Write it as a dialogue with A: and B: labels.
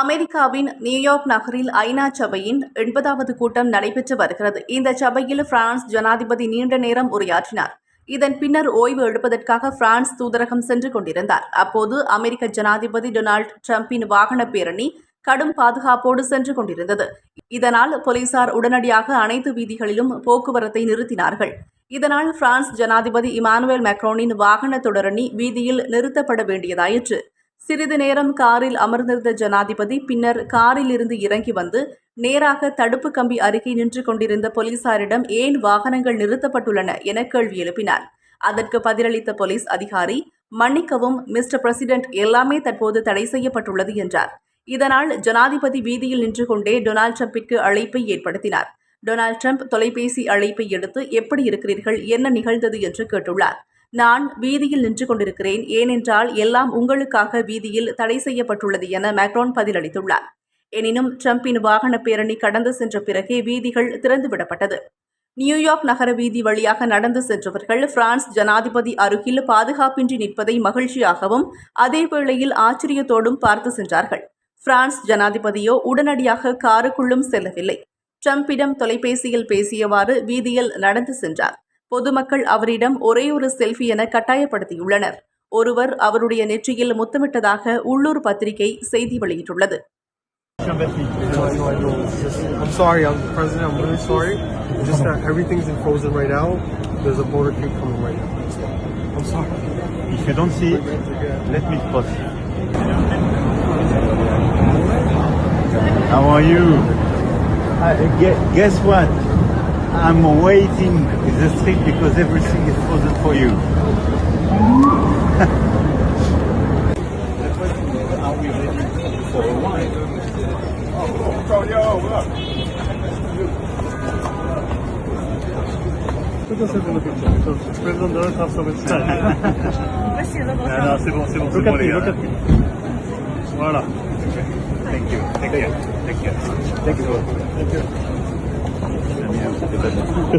A: அமெரிக்காவின் நியூயார்க் நகரில் ஐநா சபையின் எண்பதாவது கூட்டம் நடைபெற்று வருகிறது. இந்த சபையில் பிரான்ஸ் ஜனாதிபதி நீண்ட நேரம் உரையாற்றினார். இதன் பின்னர் ஓய்வு எடுப்பதற்காக பிரான்ஸ் தூதரகம் சென்று கொண்டிருந்தார். அப்போது அமெரிக்க ஜனாதிபதி டொனால்டு டிரம்பின் வாகன பேரணி கடும் பாதுகாப்போடு சென்று கொண்டிருந்தது. இதனால் போலீசார் உடனடியாக அனைத்து வீதிகளிலும் போக்குவரத்தை நிறுத்தினார்கள். இதனால் பிரான்ஸ் ஜனாதிபதி இமானுவேல் மேக்ரோனின் வாகன தொடரணி வீதியில் நிறுத்தப்பட வேண்டியதாயிற்று. சிறிது நேரம் காரில் அமர்ந்திருந்த ஜனாதிபதி பின்னர் காரில் இருந்து இறங்கி வந்து நேராக தடுப்பு கம்பி அருகே நின்று கொண்டிருந்த போலீசாரிடம் ஏன் வாகனங்கள் நிறுத்தப்பட்டுள்ளன என கேள்வி எழுப்பினார். அதற்கு பதிலளித்த போலீஸ் அதிகாரி மன்னிக்கவும் மிஸ்டர் பிரசிடென்ட் எல்லாமே தற்போது தடை செய்யப்பட்டுள்ளது என்றார். இதனால் ஜனாதிபதி வீதியில் நின்று கொண்டே டொனால்டு ட்ரம்பிற்கு அழைப்பை ஏற்படுத்தினார். டொனால்டு ட்ரம்ப் தொலைபேசி அழைப்பை எடுத்து எப்படி இருக்கிறீர்கள்? என்ன நிகழ்ந்தது? என்று கேட்டுள்ளார். நான் வீதியில் நின்று கொண்டிருக்கிறேன். ஏனென்றால் எல்லாம் உங்களுக்காக வீதியில் தடை செய்யப்பட்டுள்ளது என மேக்ரோன் பதிலளித்துள்ளார். எனினும் ட்ரம்பின் வாகன பேரணி கடந்து சென்ற பிறகே வீதிகள் திறந்துவிடப்பட்டது நியூயார்க் நகர வீதி வழியாக நடந்து சென்றவர்கள் பிரான்ஸ் ஜனாதிபதி அருகில் பாதுகாப்பின்றி நிற்பதை மகிழ்ச்சியாகவும் அதேவேளையில் ஆச்சரியத்தோடும் பார்த்து சென்றார்கள். பிரான்ஸ் ஜனாதிபதியோ உடனடியாக காருக்குள்ளும் செல்லவில்லை. ட்ரம்பிடம் தொலைபேசியில் பேசியவாறு வீதியில் நடந்து சென்றார். பொதுமக்கள் அவரிடம் ஒரே ஒரு செல்ஃபி என கட்டாயப்படுத்தியுள்ளனர் ஒருவர் அவருடைய நெற்றியில் முத்தமிட்டதாக உள்ளூர் பத்திரிகை செய்தி வெளியிட்டுள்ளது
B: I know, I know. It's just, I'm sorry, I'm the president. I'm really sorry. It's just that everything's in frozen right now. There's a motorcade coming right now. That's all. I'm sorry.
C: If you don't see it, let me spot you. How are you? Uh, gue- guess what? I'm waiting in the street because everything is frozen for you. the question is, are we ready for a wine?
B: Oh, yo, look. Let us have a look because it earth half
C: of its time. c'est bon, c'est bon, c'est bon.
B: Voilà.
C: Thank you.
B: Thank you. Thank you.
C: Thank you yeah.